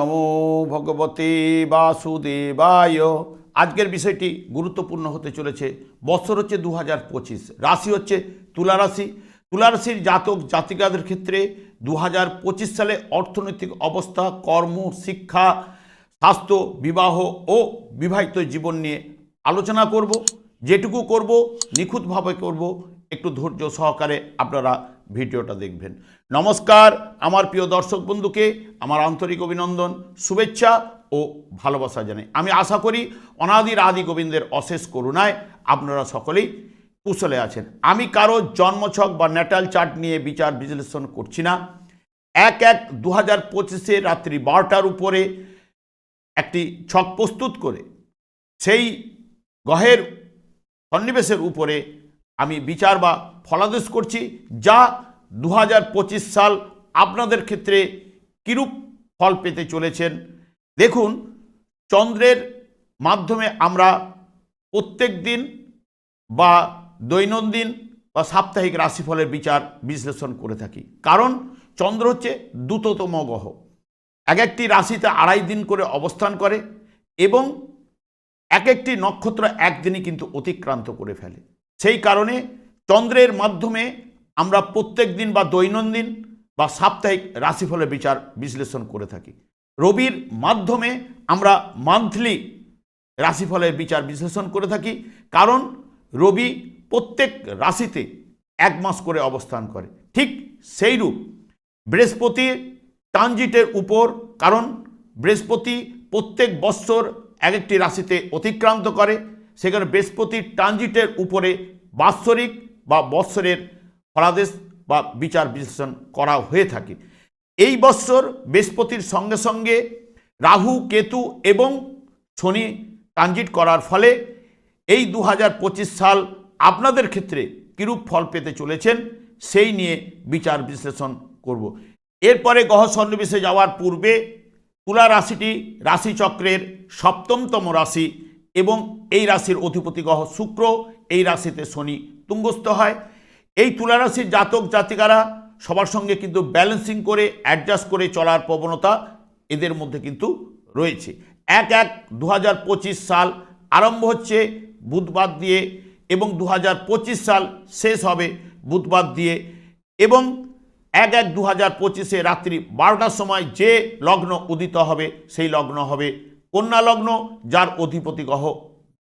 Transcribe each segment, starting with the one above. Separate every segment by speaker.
Speaker 1: নমো ভগবতে বাসুদেবায়। আজকের বিষয়টি গুরুত্বপূর্ণ হতে চলেছে। বছর হচ্ছে দু হাজার পঁচিশ। রাশি হচ্ছে তুলা রাশি। তুলা রাশির জাতক জাতিকাদের ক্ষেত্রে দু হাজার পঁচিশ সালে অর্থনৈতিক অবস্থা, কর্ম, শিক্ষা, স্বাস্থ্য, বিবাহ ও বিবাহিত জীবন নিয়ে আলোচনা করব। যেটুকু করব, নিখুঁতভাবে করব। একটু ধৈর্য সহকারে আপনারা ভিডিওটা দেখবেন। নমস্কার, আমার প্রিয় দর্শক বন্ধুকে, আমার আন্তরিক অভিনন্দন, শুভেচ্ছা ও ভালোবাসা জানাই। আমি আশা করি অনাদির আদি গোবিন্দের অশেষ করুণায় আপনারা সকলেই কুশলে আছেন। আমি কারও জন্মছক বা ন্যাটাল চার্ট নিয়ে বিচার বিশ্লেষণ করছি না। এক এক দু হাজার পঁচিশে রাত্রি বারোটার উপরে একটি ছক প্রস্তুত করে সেই গ্রহের সন্নিবেশের উপরে আমি বিচার বা ফলাদেশ করছি, যা দু হাজার পঁচিশ সাল আপনাদের ক্ষেত্রে কিরূপ ফল পেতে চলেছেন? দেখুন, চন্দ্রের মাধ্যমে আমরা প্রত্যেক দিন বা দৈনন্দিন বা সাপ্তাহিক রাশিফলের বিচার বিশ্লেষণ করে থাকি। কারণ চন্দ্র হচ্ছে দ্রুততম গ্রহ। এক একটি রাশিতে আড়াই দিন করে অবস্থান করে এবং এক একটি নক্ষত্র একদিনই কিন্তু অতিক্রান্ত করে ফেলে। সেই কারণে চন্দ্রের মাধ্যমে আমরা প্রত্যেক দিন বা দৈনন্দিন বা সাপ্তাহিক রাশিফলের বিচার বিশ্লেষণ করে থাকি। রবির মাধ্যমে আমরা মান্থলি রাশিফলের বিচার বিশ্লেষণ করে থাকি, কারণ রবি প্রত্যেক রাশিতে এক মাস করে অবস্থান করে। ঠিক সেইরূপ বৃহস্পতি ট্রানজিটের উপর, কারণ বৃহস্পতি প্রত্যেক বৎসর এক একটি রাশিতে অতিক্রান্ত করে, সেখানে বৃহস্পতির ট্রানজিটের উপরে বাৎসরিক বা বৎসরের ফলাদেশ বা বিচার বিশ্লেষণ করা হয়ে থাকে। এই বৎসর বৃহস্পতির সঙ্গে সঙ্গে রাহু, কেতু এবং শনি ট্রানজিট করার ফলে এই দু হাজার পঁচিশ সাল আপনাদের ক্ষেত্রে কিরূপ ফল পেতে চলেছেন, সেই নিয়ে বিচার বিশ্লেষণ করব। এরপরে গ্রহ সন্নিবেশে যাওয়ার পূর্বে তুলা রাশিটি রাশিচক্রের সপ্তমতম রাশি এবং এই রাশির অধিপতি গ্রহ শুক্র, এই রাশিতে শনি তুঙ্গস্থ হয়। এই তুলা রাশির জাতক জাতিকারা সবার সঙ্গে কিন্তু ব্যালেন্সিং করে অ্যাডজাস্ট করে চলার প্রবণতা এদের মধ্যে কিন্তু রয়েছে। এক এক দু সাল আরম্ভ হচ্ছে বুধবার দিয়ে এবং দু হাজার পঁচিশ সাল শেষ হবে বুধবার দিয়ে এবং এক এক দু হাজার পঁচিশে রাত্রি বারোটার সময় যে লগ্ন উদিত হবে সেই লগ্ন হবে কন্যা লগ্ন যার অধিপতি গ্রহ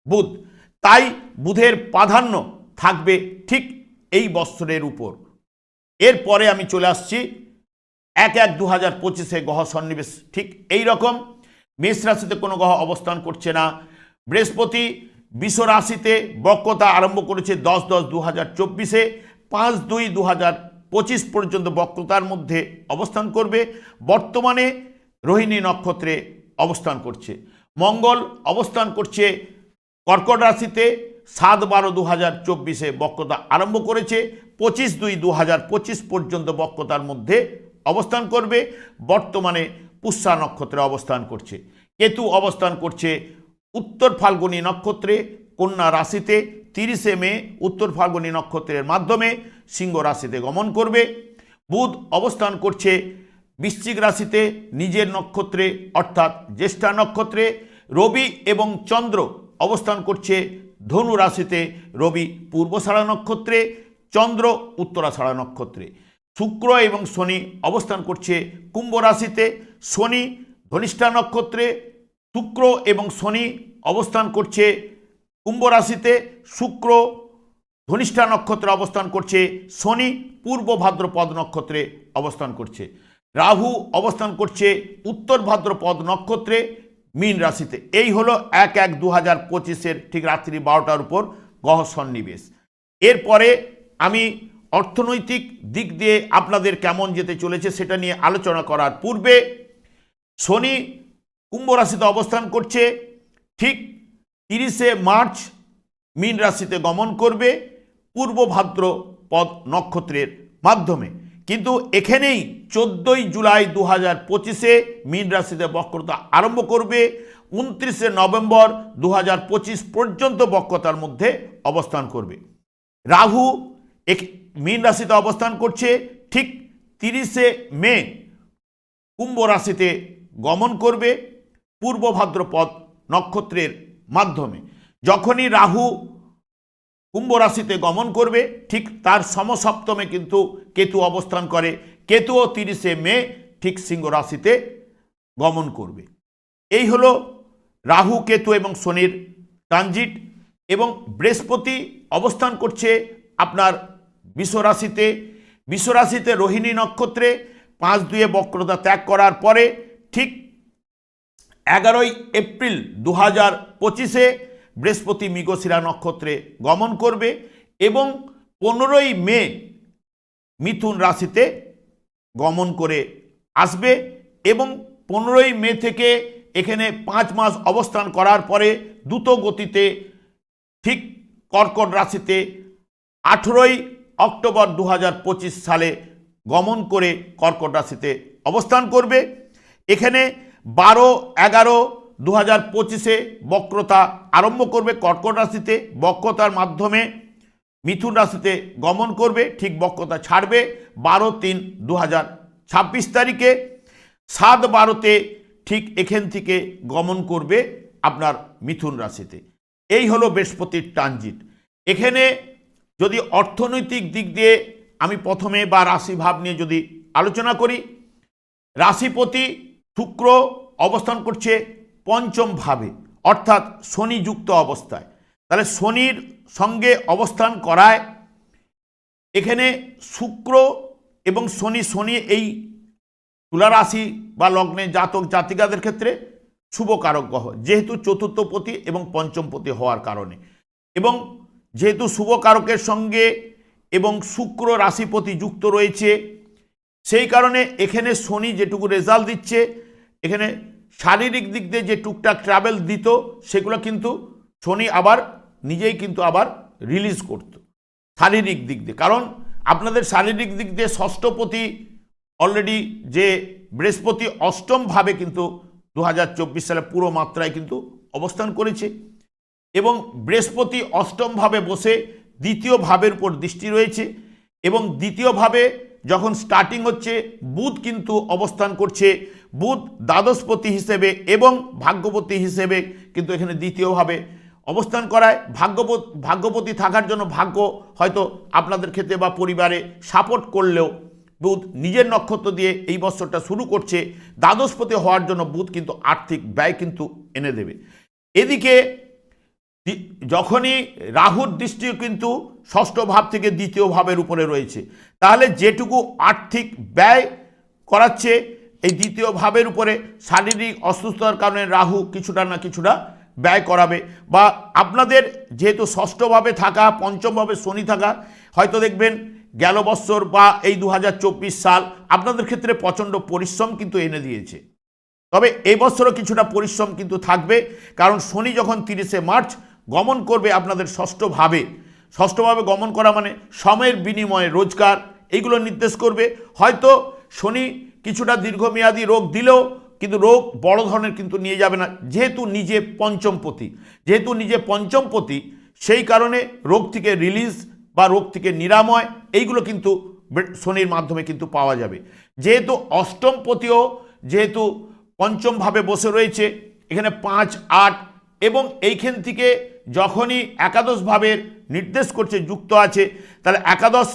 Speaker 1: বুধ। তাই বুধের প্রাধান্য থাকবে ঠিক এই বৎসরের উপর। এরপরে আমি চলে আসছি এক এক দু হাজার পঁচিশে গ্রহ সন্নিবেশ। ঠিক এই রকম। মেষ রাশিতে কোনো গ্রহ অবস্থান করছে না। বৃহস্পতি বিশ্ব রাশিতে বক্রতা আরম্ভ করেছে দশ দশ দু হাজার চব্বিশে। পাঁচ দুই দু হাজার পঁচিশ পর্যন্ত বক্রতার মধ্যে অবস্থান করবে। বর্তমানে রোহিণী নক্ষত্রে অবস্থান করছে। মঙ্গল অবস্থান করছে কর্কট রাশিতে। সাত বারো দু হাজার চব্বিশে বক্রতা আরম্ভ করেছে, পঁচিশ দুই দু হাজার পঁচিশ পর্যন্ত বক্রতার মধ্যে অবস্থান করবে। বর্তমানে পুষ্যা নক্ষত্রে অবস্থান করছে। কেতু অবস্থান করছে উত্তর ফাল্গুনী নক্ষত্রে, কন্যা রাশিতে তিরিশে মে উত্তর ফাল্গুনী নক্ষত্রের মাধ্যমে সিংহ রাশিতে গমন করবে। বুধ অবস্থান করছে বৃশ্চিক রাশিতে নিজের নক্ষত্রে, অর্থাৎ জ্যেষ্ঠা নক্ষত্রে। রবি এবং চন্দ্র অবস্থান করছে ধনু রাশিতে রবি পূর্বসারা নক্ষত্রে, চন্দ্র উত্তরাষাঢ়া নক্ষত্রে। শুক্র এবং শনি অবস্থান করছে কুম্ভ রাশিতে। শনি ধনিষ্ঠা নক্ষত্রে, শুক্র এবং শনি অবস্থান করছে কুম্ভ রাশিতে। শুক্র ধনিষ্ঠা নক্ষত্রে অবস্থান করছে, শনি পূর্ব ভাদ্রপদ নক্ষত্রে অবস্থান করছে। রাহু অবস্থান করছে উত্তর ভাদ্রপদ নক্ষত্রে মীন রাশিতে। এই হলো এক এক দু হাজার পঁচিশের ঠিক রাত্রি বারোটার উপর গহ সন্নিবেশ। এরপরে আমি অর্থনৈতিক দিক দিয়ে আপনাদের কেমন যেতে চলেছে সেটা নিয়ে আলোচনা করার পূর্বে শনি কুম্ভ রাশিতে অবস্থান করছে, ঠিক তিরিশে মার্চ মীন রাশিতে গমন করবে, পূর্ব ভাদ্র পদ নক্ষত্রের মাধ্যমে। কিন্তু এখানেই চোদ্দোই জুলাই দু হাজার পঁচিশে মীন রাশিতে বক্রতা আরম্ভ করবে। উনত্রিশে নভেম্বর দু হাজার পঁচিশ পর্যন্ত বক্রতার মধ্যে অবস্থান করবে। রাহু এক মীন রাশিতে অবস্থান করছে। ঠিক তিরিশে মে কুম্ভ রাশিতে গমন করবে পূর্ব ভাদ্রপদ নক্ষত্রের মাধ্যমে। যখনই রাহু কুম্ভ রাশিতে গমন করবে, ঠিক তার সমসপ্তমে কিন্তু কেতু অবস্থান করে, কেতুও তিরিশে মে, ঠিক সিংহ রাশিতে গমন করবে। এই হলো রাহু, কেতু এবং শনির ট্রানজিট এবং বৃহস্পতি অবস্থান করছে আপনার বিশ্বরাশিতে বিশ্বরাশিতে রোহিণী নক্ষত্রে পাঁচ দুয়ে বক্রতা ত্যাগ করার পরে, ঠিক এগারোই এপ্রিল দু হাজার পঁচিশে বৃহস্পতি মৃগশিরা নক্ষত্রে গমন করবে এবং পনেরোই মে মিথুন রাশিতে গমন করে আসবে এবং পনেরোই মে থেকে এখানে পাঁচ মাস অবস্থান করার পরে দ্রুত গতিতে ঠিক কর্কট রাশিতে আঠেরোই অক্টোবর দু হাজার পঁচিশ সালে গমন করে কর্কট রাশিতে অবস্থান করবে। এখানে বারো, এগারো দু হাজার পঁচিশে বক্রতা আরম্ভ করবে কর্কট রাশিতে। বক্রতার মাধ্যমে মিথুন রাশিতে গমন করবে, ঠিক বক্রতা ছাড়বে বারো তিন দু হাজার ছাব্বিশ তারিখে। সাত বারোতে ঠিক এখান থেকে গমন করবে আপনার মিথুন রাশিতে। এই হলো বৃহস্পতির ট্রানজিট। এখানে যদি অর্থনৈতিক দিক দিয়ে আমি প্রথমে বা রাশি ভাব নিয়ে যদি আলোচনা করি, রাশিপতি শুক্র অবস্থান করছে পঞ্চম ভাবে, অর্থাৎ শনি যুক্ত অবস্থায়। তাহলে শনির সঙ্গে অবস্থান করায়, এখানে শুক্র এবং শনি শনি এই তুলা রাশি বা লগ্নে জাতক জাতিকাদের ক্ষেত্রে শুভকারক গ্রহ, যেহেতু চতুর্থপতি এবং পঞ্চমপতি হওয়ার কারণে। এবং যেহেতু শুভকারকের সঙ্গে এবং শুক্র রাশিপতি যুক্ত রয়েছে, সেই কারণে এখানে শনি যেটুকু রেজাল্ট দিচ্ছে, এখানে শারীরিক দিক দিয়ে যে টুকটাক ট্রাভেল দিত, সেগুলো কিন্তু শনি আবার নিজেই কিন্তু আবার রিলিজ করত। শারীরিক দিক দিয়ে। কারণ আপনাদের শারীরিক দিক দিয়ে ষষ্ঠপতি অলরেডি যে বৃহস্পতি অষ্টমভাবে কিন্তু দু হাজার চব্বিশ সালে পুরো মাত্রায় কিন্তু অবস্থান করেছে এবং বৃহস্পতি অষ্টমভাবে বসে দ্বিতীয় ভাবের উপর দৃষ্টি রয়েছে এবং দ্বিতীয়ভাবে যখন স্টার্টিং হচ্ছে, বুধ কিন্তু অবস্থান করছে বুধ দ্বাদশপতি হিসেবে এবং ভাগ্যপতি হিসেবে, কিন্তু এখানে দ্বিতীয়ভাবে অবস্থান করায় ভাগ্যপত, ভাগ্যপতি থাকার জন্য ভাগ্য হয়তো আপনাদের ক্ষেত্রে বা পরিবারে সাপোর্ট করলেও বুধ নিজের নক্ষত্র দিয়ে এই বছরটা শুরু করছে। দ্বাদশপতি হওয়ার জন্য বুধ কিন্তু আর্থিক ব্যয় কিন্তু এনে দেবে। এদিকে যখনই রাহুর দৃষ্টিও কিন্তু ষষ্ঠ ভাব থেকে দ্বিতীয় ভাবের উপরে রয়েছে। তাহলে যেটুকু আর্থিক ব্যয় করাচ্ছে এই দ্বিতীয় ভাবের উপরে শারীরিক অসুস্থতার কারণে রাহু কিছুটা না কিছুটা ব্যয় করাবে বা আপনাদের যেহেতু ষষ্ঠভাবে থাকা পঞ্চমভাবে শনি থাকা, হয়তো দেখবেন গেল বৎসর বা এই দু হাজার চব্বিশ সাল আপনাদের ক্ষেত্রে প্রচণ্ড পরিশ্রম কিন্তু এনে দিয়েছে। তবে এই বছরও কিছুটা পরিশ্রম কিন্তু থাকবে, কারণ শনি যখন তিরিশে মার্চ গমন করবে আপনাদের ষষ্ঠভাবে ষষ্ঠভাবে গমন করা মানে সময়ের বিনিময়ে রোজগার এইগুলো নির্দেশ করবে। হয়তো শনি কিছুটা দীর্ঘমেয়াদী রোগ দিলেও কিন্তু রোগ বড় ধরনের কিন্তু নিয়ে যাবে না, যেহেতু নিজে পঞ্চমপতি। যেহেতু নিজে পঞ্চমপতি, সেই কারণে রোগ থেকে রিলিজ বা রোগ থেকে নিরাময়, এইগুলো কিন্তু শনির মাধ্যমে কিন্তু পাওয়া যাবে। যেহেতু অষ্টমপতিও, যেহেতু পঞ্চমভাবে বসে রয়েছে, এখানে পাঁচ, আট এবং এইখান থেকে যখনই একাদশ ভাবের নির্দেশ করছে, যুক্ত আছে, তাহলে একাদশ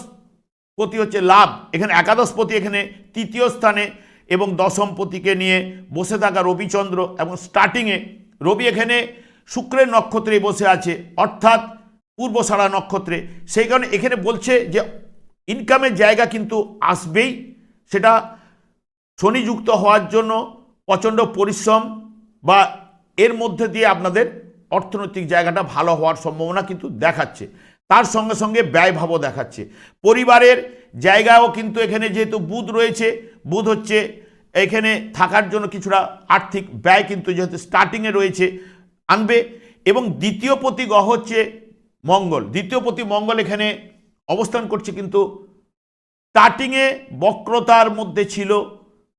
Speaker 1: পতি হচ্ছে লাভ। এখানে একাদশ পতি এখানে তৃতীয় স্থানে এবং দশম পতিকে নিয়ে বসে থাকা রবিচন্দ্র এবং স্টার্টিংয়ে রবি এখানে শুক্রের নক্ষত্রে বসে আছে, অর্থাৎ পূর্বসারা নক্ষত্রে। সেই কারণে এখানে বলছে যে ইনকামের জায়গা কিন্তু আসবেই। সেটা শনিযুক্ত হওয়ার জন্য প্রচণ্ড পরিশ্রম বা এর মধ্যে দিয়ে আপনাদের অর্থনৈতিক জায়গাটা ভালো হওয়ার সম্ভাবনা কিন্তু দেখাচ্ছে। তার সঙ্গে সঙ্গে ব্যয়ভাবও দেখাচ্ছে। পরিবারের জায়গাও কিন্তু এখানে যেহেতু বুধ রয়েছে, বুধ হচ্ছে এখানে থাকার জন্য কিছুটা আর্থিক ব্যয় কিন্তু যেহেতু স্টার্টিংয়ে রয়েছে, আনবে। এবং দ্বিতীয় প্রতি গ্রহ হচ্ছে মঙ্গল। দ্বিতীয় প্রতি মঙ্গল এখানে অবস্থান করছে কিন্তু স্টার্টিংয়ে বক্রতার মধ্যে ছিল,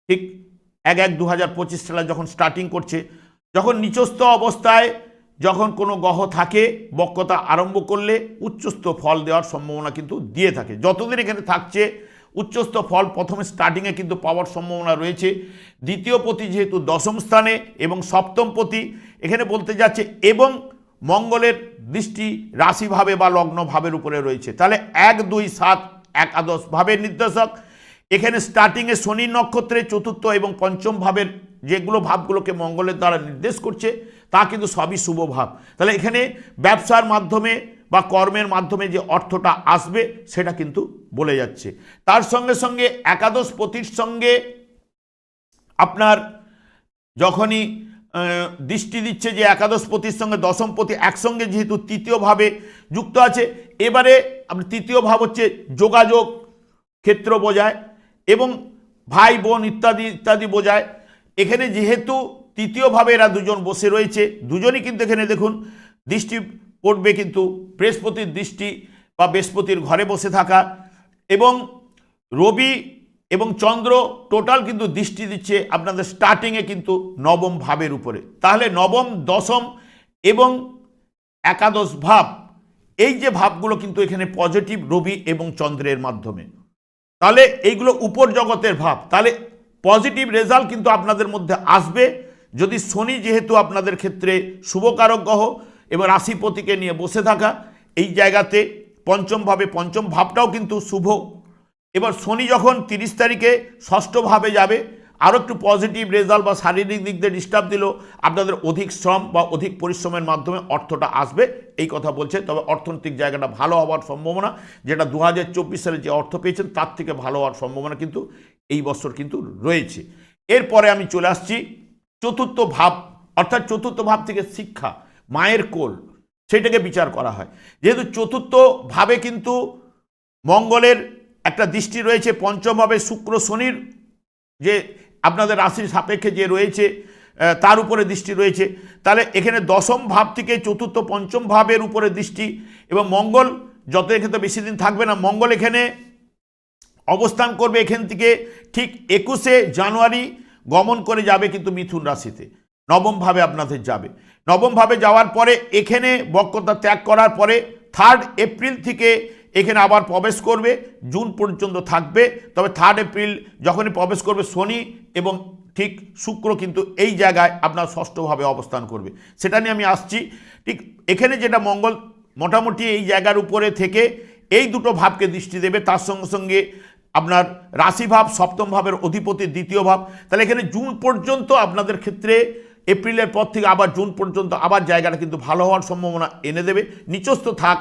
Speaker 1: ঠিক এক এক দু হাজার পঁচিশ সালে যখন স্টার্টিং করছে, যখন নিচস্থ অবস্থায় যখন কোনো গ্রহ থাকে, বক্রতা আরম্ভ করলে উচ্চস্থ ফল দেওয়ার সম্ভাবনা কিন্তু দিয়ে থাকে। যতদিন এখানে থাকছে, উচ্চস্থ ফল প্রথমে স্টার্টিংয়ে কিন্তু পাওয়ার সম্ভাবনা রয়েছে। দ্বিতীয় পতি যেহেতু দশম স্থানে এবং সপ্তম পতি, এখানে বলতে যাচ্ছে এবং মঙ্গলের দৃষ্টি রাশিভাবে বা লগ্ন ভাবের উপরে রয়েছে। তাহলে এক, দুই, সাত, একাদশ ভাবের নির্দেশক। এখানে স্টার্টিংয়ে শনি নক্ষত্রে চতুর্থ এবং পঞ্চম ভাবের যেগুলো ভাবগুলোকে মঙ্গলের দ্বারা নির্দেশ করছে তা কিন্তু সবই শুভ ভাব। তাহলে এখানে ব্যবসার মাধ্যমে বা কর্মের মাধ্যমে যে অর্থটা আসবে, সেটা কিন্তু বলে যাচ্ছে। তার সঙ্গে সঙ্গে একাদশ পতির সঙ্গে আপনার যখনই দৃষ্টি দিচ্ছে যে একাদশ পতির সঙ্গে দশম পতি একসঙ্গে যেহেতু তৃতীয়ভাবে যুক্ত আছে, এবারে আপনার তৃতীয় ভাব হচ্ছে যোগাযোগ ক্ষেত্র বোঝায় এবং ভাই বোন ইত্যাদি ইত্যাদি বোঝায় এখানে যেহেতু তৃতীয়ভাবে এরা দুজন বসে রয়েছে। দুজনই কিন্তু এখানে দেখুন, দৃষ্টি পড়বে কিন্তু বৃহস্পতির দৃষ্টি বা বৃহস্পতির ঘরে বসে থাকা। এবং রবি এবং চন্দ্র টোটাল কিন্তু দৃষ্টি দিচ্ছে আপনাদের স্টার্টিংয়ে কিন্তু নবম ভাবের উপরে। তাহলে নবম, দশম এবং একাদশ ভাব, এই যে ভাবগুলো কিন্তু এখানে পজিটিভ রবি এবং চন্দ্রের মাধ্যমে। তাহলে এইগুলো উপর জগতের ভাব, তাহলে পজিটিভ রেজাল্ট কিন্তু আপনাদের মধ্যে আসবে। যদি শনি যেহেতু আপনাদের ক্ষেত্রে শুভকারক গ্রহ এবং রাশিপতিকে নিয়ে বসে থাকা, এই জায়গাতে পঞ্চমভাবে পঞ্চম ভাবটাও কিন্তু শুভ। এবার শনি যখন তিরিশ তারিখে ষষ্ঠভাবে যাবে, আরও একটু পজিটিভ রেজাল্ট বা শারীরিক দিক দিয়ে ডিস্টার্ব দিল, আপনাদের অধিক শ্রম বা অধিক পরিশ্রমের মাধ্যমে অর্থটা আসবে, এই কথা বলছে। তবে অর্থনৈতিক জায়গাটা ভালো হওয়ার সম্ভাবনা, যেটা দু হাজার চব্বিশ সালে যে অর্থ পেয়েছেন, তার থেকে ভালো হওয়ার সম্ভাবনা কিন্তু এই বছর কিন্তু রয়েছে। এরপরে আমি চলে আসছি চতুর্থ ভাব, অর্থাৎ চতুর্থ ভাব থেকে শিক্ষা, মায়ের কোল, সেটাকে বিচার করা হয়। যেহেতু চতুর্থ ভাবে কিন্তু মঙ্গলের একটা দৃষ্টি রয়েছে পঞ্চমভাবে শুক্র শনির যে আপনাদের রাশির সাপেক্ষে যে রয়েছে তার উপরে দৃষ্টি রয়েছে। তাহলে এখানে দশম ভাব থেকে চতুর্থ, পঞ্চম ভাবের উপরে দৃষ্টি এবং মঙ্গল যত এক্ষেত্রে বেশি দিন থাকবে না, মঙ্গল এখানে অবস্থান করবে এখান থেকে ঠিক একুশে জানুয়ারি গমন করে যাবে কিন্তু মিথুন রাশিতে। নবমভাবে আপনাদের যাবে। নবমভাবে যাওয়ার পরে এখানে বক্রতা ত্যাগ করার পরে থার্ড এপ্রিল থেকে এখানে আবার প্রবেশ করবে। জুন পর্যন্ত থাকবে। তবে থার্ড এপ্রিল যখনই প্রবেশ করবে শনি এবং ঠিক শুক্র কিন্তু এই জায়গায় আপনার ষষ্ঠভাবে অবস্থান করবে। সেটা নিয়ে আমি আসছি। ঠিক এখানে যেটা মঙ্গল, মোটামুটি এই জায়গার উপরে থেকে এই দুটো ভাবকে দৃষ্টি দেবে। তার সঙ্গে সঙ্গে আপনার রাশিভাব, সপ্তম ভাবের অধিপতি, দ্বিতীয় ভাব। তাহলে এখানে জুন পর্যন্ত আপনাদের ক্ষেত্রে এপ্রিলের পর থেকে আবার জুন পর্যন্ত আবার জায়গাটা কিন্তু ভালো হওয়ার সম্ভাবনা এনে দেবে। নিচস্থ থাক,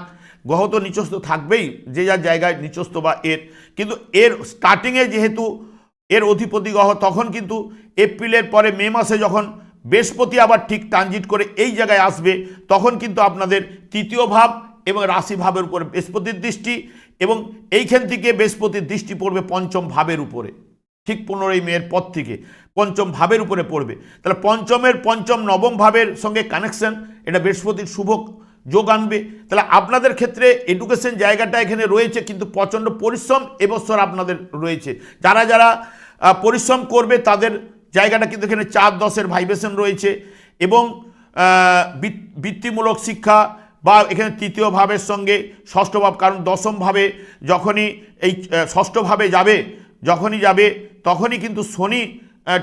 Speaker 1: গ্রহ তো নিচস্থ থাকবেই, যে যার জায়গায় নিচস্থ বা এর। কিন্তু এর স্টার্টিংয়ে যেহেতু এর অধিপতি গ্রহ, তখন কিন্তু এপ্রিলের পরে মে মাসে যখন বৃহস্পতি আবার ঠিক ট্রানজিট করে এই জায়গায় আসবে, তখন কিন্তু আপনাদের তৃতীয় ভাব এবং রাশি ভাবের উপরে বৃহস্পতির দৃষ্টি এবং এইখান থেকে বৃহস্পতির দৃষ্টি পড়বে পঞ্চম ভাবের উপরে। ঠিক পনেরোই মেয়ের পর থেকে পঞ্চম ভাবের উপরে পড়বে। তাহলে পঞ্চমের পঞ্চম নবম ভাবের সঙ্গে কানেকশন এটা বৃহস্পতির শুভ যোগ আনবে। তাহলে আপনাদের ক্ষেত্রে এডুকেশন জায়গাটা এখানে রয়েছে, কিন্তু প্রচণ্ড পরিশ্রম এবছর আপনাদের রয়েছে। যারা যারা পরিশ্রম করবে, তাদের জায়গাটা কিন্তু এখানে চার দশের ভাইব্রেশন রয়েছে এবং বৃত্তিমূলক শিক্ষা বা এখানে তৃতীয় ভাবের সঙ্গে ষষ্ঠ ভাব, কারণ দশম ভাবে যখনই এই ষষ্ঠ ভাবে যাবে, যখনই যাবে, তখনই কিন্তু শনি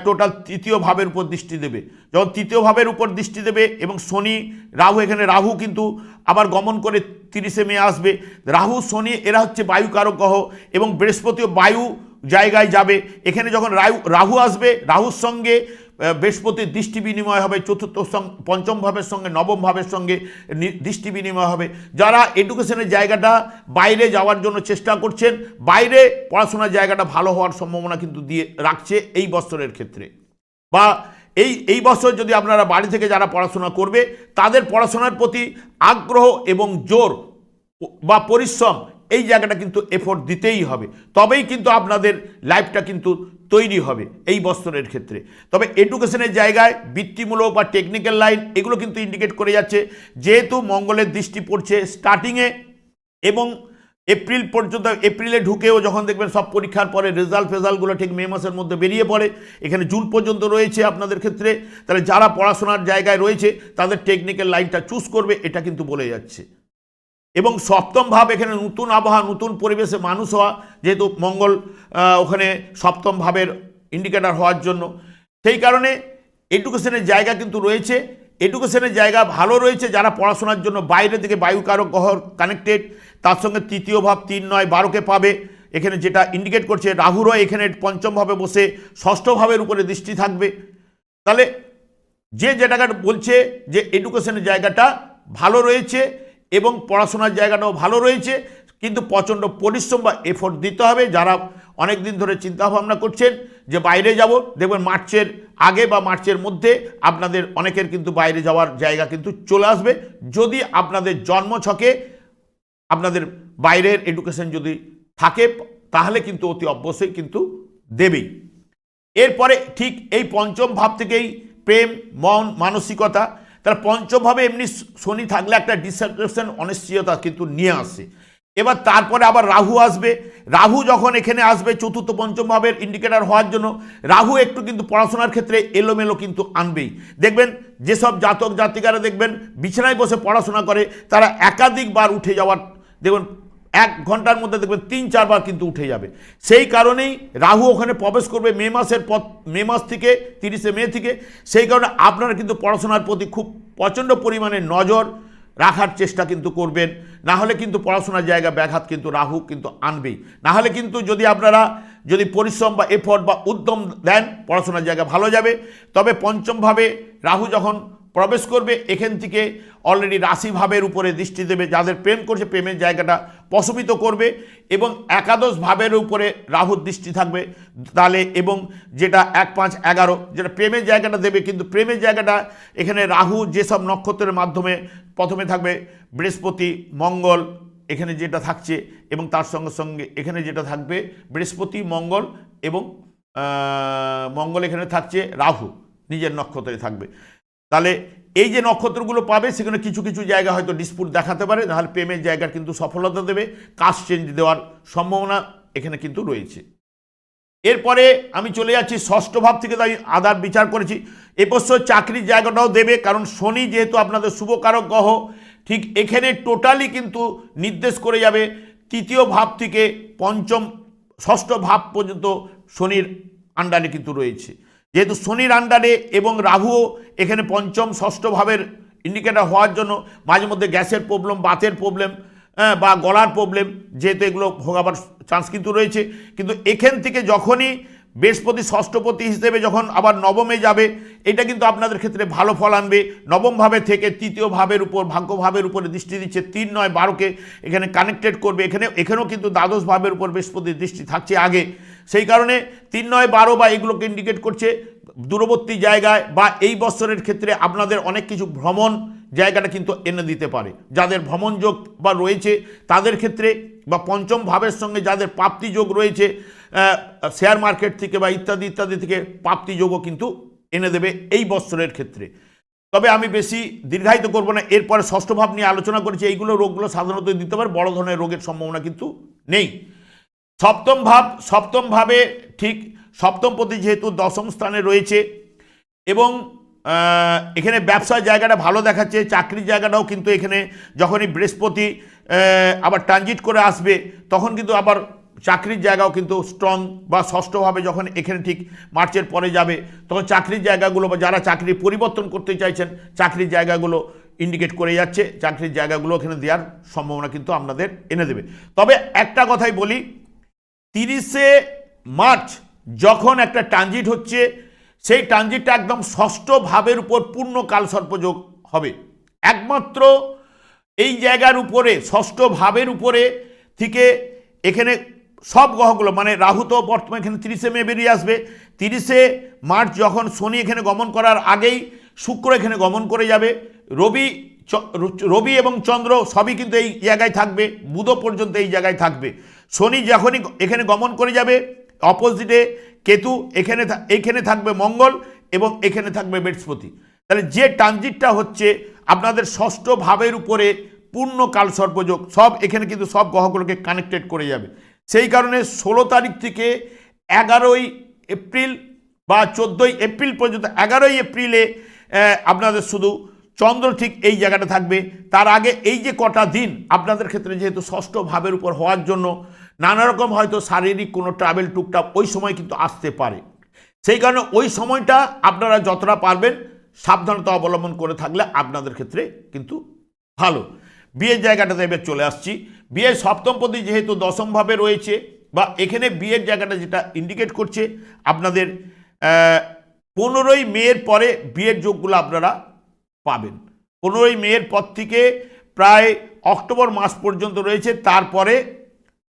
Speaker 1: টোটাল তৃতীয় ভাবের উপর দৃষ্টি দেবে। যখন তৃতীয় ভাবের উপর দৃষ্টি দেবে এবং শনি, রাহু, এখানে রাহু কিন্তু আবার গমন করে তিরিশে মে আসবে। রাহু, শনি, এরা হচ্ছে বায়ু কারক গ্রহ এবং বৃহস্পতিও বায়ু জায়গায় যাবে। এখানে যখন রাহু রাহু আসবে, রাহুর সঙ্গে বৃহস্পতির দৃষ্টি বিনিময় হবে, চতুর্থ পঞ্চম ভাবের সঙ্গে, নবম ভাবের সঙ্গে দৃষ্টি বিনিময় হবে। যারা এডুকেশনের জায়গাটা বাইরে যাওয়ার জন্য চেষ্টা করছেন, বাইরে পড়াশোনার জায়গাটা ভালো হওয়ার সম্ভাবনা কিন্তু দিয়ে রাখছে এই বছরের ক্ষেত্রে। বা এই এই বছর যদি আপনারা বাড়ি থেকে যারা পড়াশোনা করবে, তাদের পড়াশোনার প্রতি আগ্রহ এবং জোর বা পরিশ্রম এই জায়গাটা কিন্তু এফোর্ট দিতেই হবে। তবেই কিন্তু আপনাদের লাইফটা কিন্তু তৈরি হবে এই বছরের ক্ষেত্রে। তবে এডুকেশনের জায়গায় বৃত্তিমূলক বা টেকনিক্যাল লাইন এগুলো কিন্তু ইন্ডিকেট করে যাচ্ছে। যেহেতু মঙ্গলের দৃষ্টি পড়ছে স্টার্টিংয়ে এবং এপ্রিল পর্যন্ত এপ্রিলে ঢুকেও যখন দেখবেন সব পরীক্ষার পরে রেজাল্ট ফেজাল্টগুলো ঠিক মে মাসের মধ্যে বেরিয়ে পড়ে। এখানে জুন পর্যন্ত রয়েছে আপনাদের ক্ষেত্রে। তাহলে যারা পড়াশোনার জায়গায় রয়েছে, তাদের টেকনিক্যাল লাইনটা চুজ করবে, এটা কিন্তু বলে যাচ্ছে। এবং সপ্তম ভাব এখানে নতুন আবহাওয়া, নতুন পরিবেশে মানুষ হওয়া, যেহেতু মঙ্গল ওখানে সপ্তম ভাবের ইন্ডিকেটার হওয়ার জন্য। সেই কারণে এডুকেশনের জায়গা কিন্তু রয়েছে। এডুকেশনের জায়গা ভালো রয়েছে যারা পড়াশোনার জন্য বাইরে থেকে বায়ুকারক গ্রহ কানেক্টেড তার সঙ্গে তৃতীয় ভাব তিন নয় বারোকে পাবে। এখানে যেটা ইন্ডিকেট করছে রাহুরও এখানে পঞ্চমভাবে বসে ষষ্ঠ ভাবের উপরে দৃষ্টি থাকবে। তাহলে যে যেটাকে বলছে যে এডুকেশনের জায়গাটা ভালো রয়েছে এবং পড়াশোনার জায়গাটাও ভালো রয়েছে, কিন্তু প্রচণ্ড পরিশ্রম বা এফোর্ট দিতে হবে। যারা অনেক দিন ধরে চিন্তা ভাবনা করছেন যে বাইরে যাব, দেখবেন মার্চের আগে বা মার্চের মধ্যে আপনাদের অনেকের কিন্তু বাইরে যাওয়ার জায়গা কিন্তু চলে আসবে। যদি আপনাদের জন্মছকে আপনাদের বাইরের এডুকেশন যদি থাকে, তাহলে কিন্তু অতি অবশ্যই কিন্তু দেবেই। এরপরে ঠিক এই পঞ্চম ভাব থেকেই প্রেম, মন, মানসিকতা তার পঞ্চমভাবে এমনি শনি থাকলে একটা ডিসঅ্যাটিসফ্যাকশন অনিশ্চয়তা কিন্তু নিয়ে আসে। এবার তারপরে আবার রাহু আসবে। রাহু যখন এখানে আসবে, চতুর্থ পঞ্চম ভাবের ইন্ডিকেটর হওয়ার জন্য রাহু একটু কিন্তু পড়াশোনার ক্ষেত্রে এলোমেলো কিন্তু আনবেই। দেখবেন, যেসব জাতক জাতিকারা দেখবেন, বিছানায় বসে পড়াশোনা করে, তারা একাধিকবার উঠে যাওয়ার দেখবেন এক ঘণ্টার মধ্যে দেখবেন তিন, চারবার কিন্তু উঠে যাবে। সেই কারণেই রাহু ওখানে প্রবেশ করবে মে মাসের পর মে মাস থেকে, তিরিশে মে থেকে। সেই কারণে আপনারা কিন্তু পড়াশোনার প্রতি খুব প্রচণ্ড পরিমাণে নজর রাখার চেষ্টা কিন্তু করবেন। না হলে কিন্তু পড়াশোনার জায়গা ব্যাঘাত কিন্তু রাহু কিন্তু আনবেই। না হলে কিন্তু যদি আপনারা যদি পরিশ্রম বা এফোর্ট বা উদ্যম দেন, পড়াশোনার জায়গা ভালো যাবে। তবে পঞ্চমভাবে রাহু যখন প্রবেশ করবে, এখান থেকে অলরেডি রাশিভাবের উপরে দৃষ্টি দেবে। যাদের প্রেম করছে, প্রেমের জায়গাটা প্রশমিত করবে এবং একাদশ ভাবের উপরে রাহুর দৃষ্টি থাকবে। তাহলে এবং যেটা এক পাঁচ এগারো, যেটা প্রেমের জায়গাটা দেবে, কিন্তু প্রেমের জায়গাটা এখানে রাহু যেসব নক্ষত্রের মাধ্যমে প্রথমে থাকবে, বৃহস্পতি, মঙ্গল এখানে যেটা থাকছে এবং তার সঙ্গে সঙ্গে এখানে যেটা থাকবে, বৃহস্পতি, মঙ্গল এবং মঙ্গল এখানে থাকছে রাহু, নিজের নক্ষত্রে থাকবে। তাহলে এই যে নক্ষত্রগুলো পাবে, সেখানে কিছু কিছু জায়গা হয়তো ডিসপুট দেখাতে পারে, নাহলে প্রেমের জায়গার কিন্তু সফলতা দেবে কাস্ট চেঞ্জ দেওয়ার সম্ভাবনা এখানে কিন্তু রয়েছে। এরপরে আমি চলে যাচ্ছি, ষষ্ঠ ভাব থেকে তাই আদার বিচার করেছি। এ বছর চাকরির জায়গাটাও দেবে, কারণ শনি যেহেতু আপনাদের শুভকারক গ্রহ, ঠিক এখানে টোটালি কিন্তু নির্দেশ করে যাবে তৃতীয় ভাব থেকে পঞ্চম, ষষ্ঠ ভাব পর্যন্ত শনির আন্ডারে কিন্তু রয়েছে। যেহেতু শনির আন্ডারে এবং রাহুও এখানে পঞ্চম ষষ্ঠ ভাবের ইন্ডিকেটার হওয়ার জন্য মাঝে মধ্যে গ্যাসের প্রবলেম বাতের প্রবলেম হ্যাঁ, বা গলার প্রবলেম যেহেতু এগুলো ভোগাবার চান্স কিন্তু রয়েছে। কিন্তু এখান থেকে যখনই বৃহস্পতি ষষ্ঠপতি হিসেবে যখন আবার নবমে যাবে এটা কিন্তু আপনাদের ক্ষেত্রে ভালো ফল আনবে। নবমভাবে থেকে তৃতীয় ভাবের উপর ভাগ্যভাবের উপরে দৃষ্টি দিচ্ছে। তিন নয় বারোকে এখানে কানেক্টেড করবে। এখানে এখানেও কিন্তু দ্বাদশ ভাবের উপর বৃহস্পতির দৃষ্টি থাকছে আগে। সেই কারণে তিন নয় বারো বা এগুলোকে ইন্ডিকেট করছে দূরবর্তী জায়গায় বা এই বছরের ক্ষেত্রে আপনাদের অনেক কিছু ভ্রমণ জায়গাটা কিন্তু এনে দিতে পারে। যাদের ভ্রমণ যোগ বা রয়েছে, তাদের ক্ষেত্রে বা পঞ্চম ভাবের সঙ্গে যাদের প্রাপ্তি যোগ রয়েছে শেয়ার মার্কেট থেকে বা ইত্যাদি ইত্যাদি থেকে প্রাপ্তি যোগও কিন্তু এনে দেবে এই বছরের ক্ষেত্রে। তবে আমি বেশি দীর্ঘায়িত করব না, এরপরে ষষ্ঠ ভাব নিয়ে আলোচনা করেছি, এইগুলো রোগগুলো সাধারণত দিতে পারে, বড় ধরনের রোগের সম্ভাবনা কিন্তু নেই। সপ্তম ভাব, সপ্তম ভাবে ঠিক সপ্তম পতি যেহেতু দশম স্থানে রয়েছে এবং এখানে ব্যবসার জায়গাটা ভালো দেখাচ্ছে, চাকরির জায়গাটাও কিন্তু এখানে যখনই বৃহস্পতি আবার ট্রানজিট করে আসবে, তখন কিন্তু আবার চাকরির জায়গাও কিন্তু স্ট্রং বা ষষ্ঠভাবে যখন এখানে ঠিক মার্চের পরে যাবে, তখন চাকরির জায়গাগুলো বা যারা চাকরি পরিবর্তন করতে চাইছেন, চাকরির জায়গাগুলো ইন্ডিকেট করে যাচ্ছে, চাকরির জায়গাগুলো এখানে দেওয়ার সম্ভাবনা কিন্তু আপনাদের এনে দেবে। তবে একটা কথাই বলি তিরিশে মার্চ যখন একটা ট্রানজিট হচ্ছে, সেই ট্রানজিটটা একদম ষষ্ঠ ভাবের উপর পূর্ণ কালসর্পযোগ হবে। একমাত্র এই জায়গার উপরে, ষষ্ঠ ভাবের উপরে থেকে এখানে সব গ্রহগুলো মানে রাহু তো বর্তমানে এখানে তিরিশে মে বেরিয়ে আসবে। তিরিশে মার্চ যখন শনি এখানে গমন করার আগেই শুক্র এখানে গমন করে যাবে। রবি রবি এবং চন্দ্র সবই কিন্তু এই জায়গায় থাকবে, বুধ পর্যন্ত এই জায়গায় থাকবে। শনি যখনই এখানে গমন করে যাবে অপোজিটে কেতু এখানে এইখানে থাকবে মঙ্গল এবং এখানে থাকবে বৃহস্পতি। তাহলে যে ট্রানজিটটা হচ্ছে আপনাদের ষষ্ঠ ভাবের উপরে পূর্ণ কাল সর্পযোগ, সব এখানে কিন্তু সব গ্রহগুলোকে কানেক্টেড করে যাবে। সেই কারণে ষোলো তারিখ থেকে এগারোই এপ্রিল বা চোদ্দোই এপ্রিল পর্যন্ত, এগারোই এপ্রিলে আপনাদের শুধু চন্দ্র ঠিক এই জায়গাটা থাকবে। তার আগে এই যে কটা দিন আপনাদের ক্ষেত্রে যেহেতু ষষ্ঠ ভাবের উপর হওয়ার জন্য নানা রকম হয়তো শারীরিক কোনো ট্রাভেল টুকটাক ওই সময় কিন্তু আসতে পারে। সেই কারণে ওই সময়টা আপনারা যতটা পারবেন সাবধানতা অবলম্বন করে থাকলে আপনাদের ক্ষেত্রে কিন্তু ভালো। বিয়ের জায়গাটাতে এবার চলে আসছি। বিয়ের সপ্তমপতি যেহেতু দশমভাবে রয়েছে বা এখানে বিয়ের জায়গাটা যেটা ইন্ডিকেট করছে, আপনাদের পনেরোই মেয়ের পরে বিয়ের যোগগুলো আপনারা পাবেন। পনেরোই মেয়ের পর থেকে প্রায় অক্টোবর মাস পর্যন্ত রয়েছে। তারপরে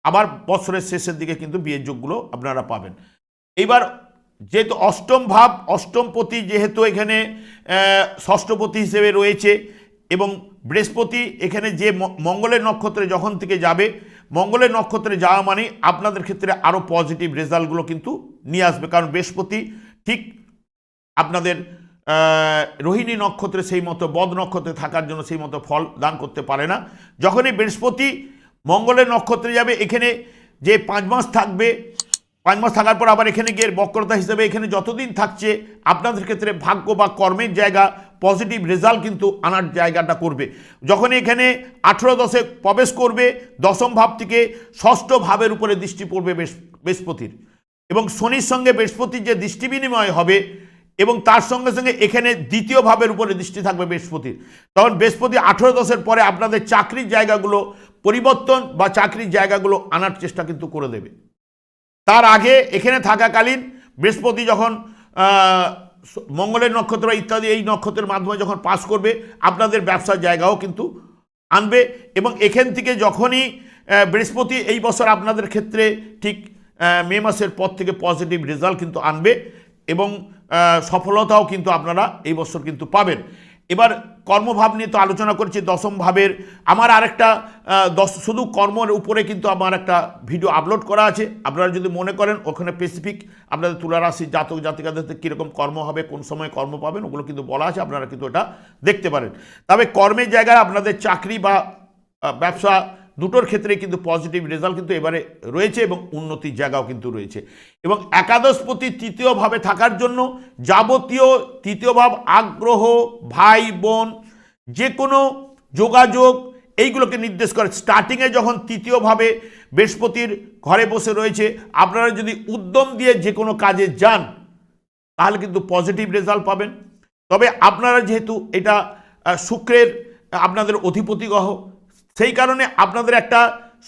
Speaker 1: আবার বছরের শেষের দিকে কিন্তু বিয়ের যোগগুলো আপনারা পাবেন। এইবার যেহেতু অষ্টম ভাব অষ্টমপতি যেহেতু এখানে ষষ্ঠপতি হিসেবে রয়েছে এবং বৃহস্পতি এখানে যে মঙ্গলের নক্ষত্রে যখন থেকে যাবে, মঙ্গলের নক্ষত্রে যাওয়া মানে আপনাদের ক্ষেত্রে আরও পজিটিভ রেজাল্টগুলো কিন্তু নিয়ে আসবে। কারণ বৃহস্পতি ঠিক আপনাদের রোহিণী নক্ষত্রে সেই মতো, বদ নক্ষত্রে থাকার জন্য সেই মতো ফল দান করতে পারে না। যখনই বৃহস্পতি মঙ্গলের নক্ষত্রে যাবে, এখানে যে পাঁচ মাস থাকবে, পাঁচ মাস থাকার পর আবার এখানে গিয়ে বক্রতা হিসেবে এখানে যতদিন থাকছে, আপনাদের ক্ষেত্রে ভাগ্য বা কর্মের জায়গা পজিটিভ রেজাল্ট কিন্তু আনার জায়গাটা করবে। যখন এখানে আঠেরো দশে প্রবেশ করবে, দশম ভাব থেকে ষষ্ঠ ভাবের উপরে দৃষ্টি পড়বে বৃহস্প- বৃহস্পতির। এবং শনির সঙ্গে বৃহস্পতির যে দৃষ্টি বিনিময় হবে, এবং তার সঙ্গে সঙ্গে এখানে দ্বিতীয় ভাবের উপরে দৃষ্টি থাকবে বৃহস্পতির। তখন বৃহস্পতি আঠেরো দশের পরে আপনাদের চাকরির জায়গাগুলো পরিবর্তন বা চাকরির জায়গাগুলো আনার চেষ্টা কিন্তু করে দেবে। তার আগে এখানে থাকাকালীন বৃহস্পতি যখন মঙ্গলের নক্ষত্র ইত্যাদি এই নক্ষত্রের মাধ্যমে যখন পাস করবে, আপনাদের ব্যবসার জায়গাও কিন্তু আনবে এবং এখান থেকে যখনই বৃহস্পতি এই বছর আপনাদের ক্ষেত্রে ঠিক মে মাসের পর থেকে পজিটিভ রেজাল্ট কিন্তু আনবে এবং সফলতাও কিন্তু আপনারা এই বছর কিন্তু পাবেন। এবার কর্মভাব নিয়ে তো আলোচনা করেছি, দশম ভাবের। আমার আরেকটা দশ, শুধু কর্মের উপরে কিন্তু আমার একটা ভিডিও আপলোড করা আছে। আপনারা যদি মনে করেন ওখানে স্পেসিফিক আপনাদের তুলারাশি জাতক জাতিকাদের কীরকম কর্ম হবে, কোন সময় কর্ম পাবেন, ওগুলো কিন্তু বলা আছে, আপনারা কিন্তু এটা দেখতে পারেন। তবে কর্মের জায়গায় আপনাদের চাকরি বা ব্যবসা দুটোর ক্ষেত্রে কিন্তু পজিটিভ রেজাল্ট কিন্তু এবারে রয়েছে এবং উন্নতির জায়গাও কিন্তু রয়েছে। এবং একাদশপতি তৃতীয়ভাবে থাকার জন্য যাবতীয় তৃতীয় ভাব আগ্রহ, ভাই, বোন যে কোনো যোগাযোগ, এইগুলোকে নির্দেশ করে। স্টার্টিংয়ে যখন তৃতীয়ভাবে বৃহস্পতির ঘরে বসে রয়েছে, আপনারা যদি উদ্যম দিয়ে যে কোনো কাজে যান, তাহলে কিন্তু পজিটিভ রেজাল্ট পাবেন। তবে আপনারা যেহেতু এটা শুক্রের আপনাদের অধিপতি গ্রহ সেই কারণে আপনাদের একটা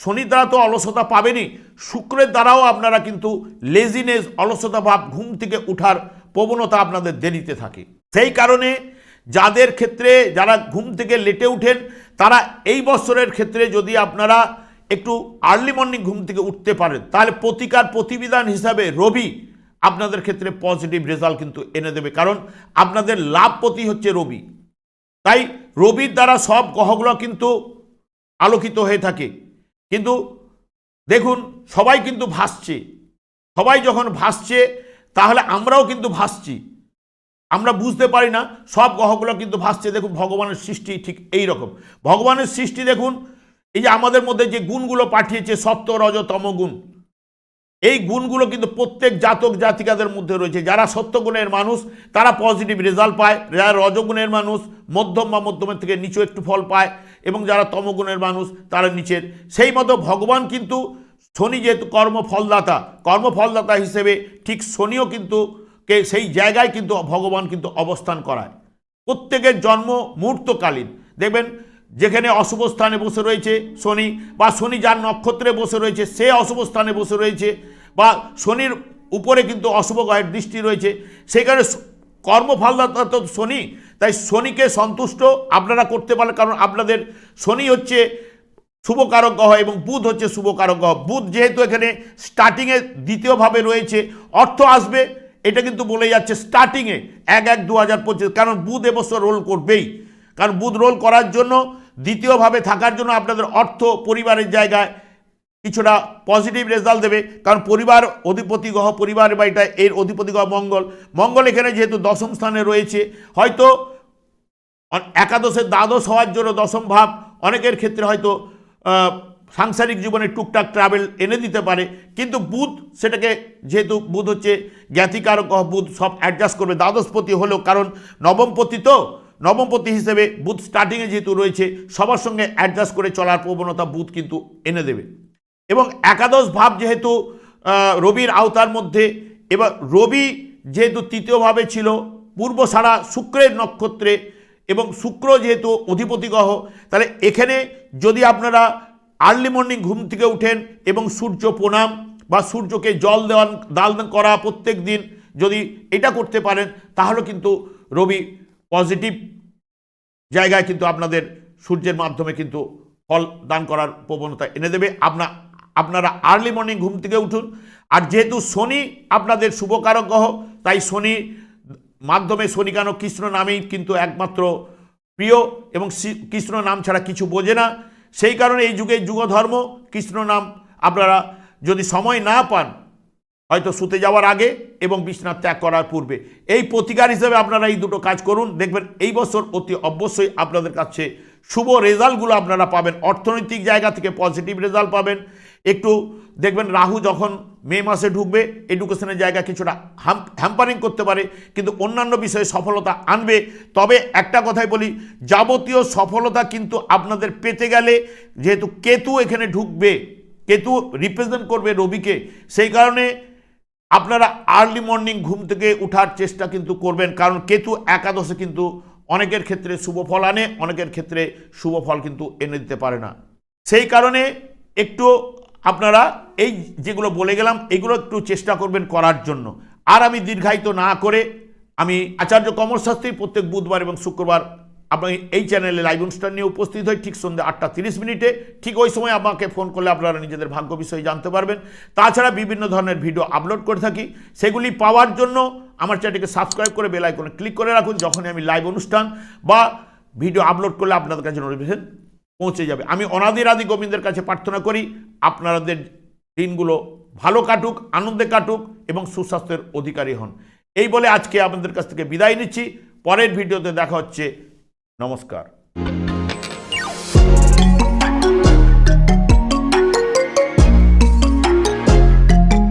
Speaker 1: শনির দ্বারা তো অলসতা পাবেনই, শুক্রের দ্বারাও আপনারা কিন্তু লেজিনেস অলসতা ভাব, ঘুম থেকে উঠার প্রবণতা আপনাদের দেরিতে থাকে। সেই কারণে যাদের ক্ষেত্রে যারা ঘুম থেকে লেটে উঠেন তারা এই বছরের ক্ষেত্রে যদি আপনারা একটু আর্লি মর্নিং ঘুম থেকে উঠতে পারেন, তাহলে প্রতিকার প্রতিবিধান হিসাবে রবি আপনাদের ক্ষেত্রে পজিটিভ রেজাল্ট কিন্তু এনে দেবে। কারণ আপনাদের লাভপতি হচ্ছে রবি। তাই রবির দ্বারা সব গ্রহগুলো কিন্তু আলোকিত হয়ে থাকে। কিন্তু দেখুন, সবাই কিন্তু ভাসছে। সবাই যখন ভাসছে, তাহলে আমরাও কিন্তু ভাসছি। আমরা বুঝতে পারি না, সব গ্রহগুলো কিন্তু ভাসছে। দেখুন, ভগবানের সৃষ্টি ঠিক এই রকম ভগবানের সৃষ্টি দেখুন, এই যে আমাদের মধ্যে যে গুণগুলো পাঠিয়েছে সত্য রজতম গুণ এই গুণগুলো কিন্তু প্রত্যেক জাতক জাতিকাদের মধ্যে রয়েছে। যারা সত্যগুণের মানুষ, তারা পজিটিভ রেজাল্ট পায়। যারা রজগুণের মানুষ, মধ্যম বা মধ্যমের থেকে নিচু একটু ফল পায়। এবং যারা তমগুণের মানুষ, তারা নিচের। সেই মতো ভগবান কিন্তু শনি যেহেতু কর্মফলদাতা কর্মফলদাতা হিসেবে ঠিক শনিও কিন্তু কে সেই জায়গায় কিন্তু ভগবান কিন্তু অবস্থান করায়। প্রত্যেকের জন্ম মুহূর্তকালীন। দেখবেন, যেখানে অশুভ স্থানে বসে রয়েছে শনি বা শনি যার নক্ষত্রে বসে রয়েছে, সে অশুভ স্থানে বসে রয়েছে। বা শনির উপরে কিন্তু অশুভ গ্রহের দৃষ্টি রয়েছে। সেই কারণে কর্মফলদাতা তো শনি, তাই শনিকে সন্তুষ্ট আপনারা করতে পারেন, কারণ আপনাদের শনি হচ্ছে শুভকারক গ্রহ এবং বুধ হচ্ছে শুভকারক গ্রহ। বুধ যেহেতু এখানে স্টার্টিংয়ে দ্বিতীয়ভাবে রয়েছে, অর্থ আসবে, এটা কিন্তু বলে যাচ্ছে স্টার্টিংয়ে এক এক দু হাজার পঁচিশ, কারণ বুধ এবছর রোল করবেই। কারণ বুধ রোল করার জন্য, দ্বিতীয়ভাবে থাকার জন্য আপনাদের অর্থ পরিবারের জায়গায় কিছুটা পজিটিভ রেজাল্ট দেবে। কারণ পরিবার অধিপতি গ্রহ, পরিবার বাড়িটা এর অধিপতি গ্রহ মঙ্গল। মঙ্গল এখানে যেহেতু দশম স্থানে রয়েছে, হয়তো একাদশের দ্বাদশ হওয়ার জন্য দশম ভাব, অনেকের ক্ষেত্রে হয়তো সাংসারিক জীবনে টুকটাক ট্রাভেল এনে দিতে পারে। কিন্তু বুধ সেটাকে, যেহেতু বুধ হচ্ছে জ্ঞাতিকারক বুধ সব অ্যাডজাস্ট করবে। দ্বাদশপতি হলেও, কারণ নবমপতি তো, নবমপতি হিসেবে বুধ স্টার্টিংয়ে যেহেতু রয়েছে, সবার সঙ্গে অ্যাডজাস্ট করে চলার প্রবণতা বুধ কিন্তু এনে দেবে। এবং একাদশ ভাব যেহেতু রবির আওতার মধ্যে, এবার রবি যেহেতু তৃতীয়ভাবে ছিল, পূর্ব সারা শুক্রের নক্ষত্রে এবং শুক্র যেহেতু অধিপতি গ্রহ, তাহলে এখানে যদি আপনারা আর্লি মর্নিং ঘুম থেকে উঠেন এবং সূর্য প্রণাম বা সূর্যকে জল দেওয়ান দাল করা প্রত্যেক দিন যদি এটা করতে পারেন, তাহলে কিন্তু রবি পজিটিভ জায়গায় কিন্তু আপনাদের সূর্যের মাধ্যমে কিন্তু ফল দান করার প্রবণতা এনে দেবে। আপনা আপনারা আর্লি মর্নিং ঘুম থেকে উঠুন। আর যেহেতু শনি আপনাদের শুভকারক গ্রহ, তাই শনি মাধ্যমে শনি কেন কৃষ্ণ নামেই কিন্তু একমাত্র প্রিয় এবং কৃষ্ণ নাম ছাড়া কিছু বোঝে না। সেই কারণে এই যুগে যুগধর্ম, কৃষ্ণ নাম আপনারা যদি সময় না পান, হয়তো শুতে যাওয়ার আগে এবং বিছনার ত্যাগ করার পূর্বে। এই প্রতিকার হিসেবে আপনারা এই দুটো কাজ করুন। দেখবেন এই বছর অতি অবশ্যই আপনাদের কাছে শুভ রেজাল্টগুলো আপনারা পাবেন। অর্থনৈতিক জায়গা থেকে পজিটিভ রেজাল্ট পাবেন। একটু দেখবেন রাহু যখন মে মাসে ঢুকবে এডুকেশনের জায়গা কিছুটা হ্যাম্পারিং করতে পারে, কিন্তু অন্যান্য বিষয়ে সফলতা আনবে। তবে একটা কথাই বলি, যাবতীয় সফলতা কিন্তু আপনাদের পেতে গেলে যেহেতু কেতু এখানে ঢুকবে, কেতু রিপ্রেজেন্ট করবে রবিকে, সেই কারণে আপনারা আর্লি মর্নিং ঘুম থেকে উঠার চেষ্টা কিন্তু করবেন, কারণ কেতু একাদশে কিন্তু অনেকের ক্ষেত্রে শুভ ফল আনে, অনেকের ক্ষেত্রে শুভ ফল কিন্তু এনে দিতে পারে না। সেই কারণে একটু আপনারা এই যেগুলো বলে গেলাম, এগুলো একটু চেষ্টা করবেন করার জন্য। আর আমি দীর্ঘায়িত না করে আমি আচার্য কমল শাস্ত্রী প্রত্যেক বুধবার এবং শুক্রবার আপনি এই চ্যানেলে লাইভ অনুষ্ঠান নিয়ে উপস্থিত হই ঠিক সন্ধ্যে আটটা তিরিশ মিনিটে। ঠিক ওই সময় আমাকে ফোন করলে আপনারা নিজেদের ভাগ্য বিষয়ে জানতে পারবেন। তাছাড়া বিভিন্ন ধরনের ভিডিও আপলোড করে থাকি। সেগুলি পাওয়ার জন্য আমার চ্যানেলকে সাবস্ক্রাইব করে বেল আইকনে ক্লিক করে রাখুন। যখনই আমি লাইভ অনুষ্ঠান বা ভিডিও আপলোড করলে আপনাদের কাছে নোটিফিকেশন পৌঁছে যাবে। আমি অনাদির আদি গোবিন্দের কাছে প্রার্থনা করি, আপনাদের দিনগুলো ভালো কাটুক, আনন্দে কাটুক এবং সুস্বাস্থ্যের অধিকারী হন। এই বলে আজকে আপনাদের কাছ থেকে বিদায় নিচ্ছি। পরের ভিডিওতে দেখা হচ্ছে। নমস্কার।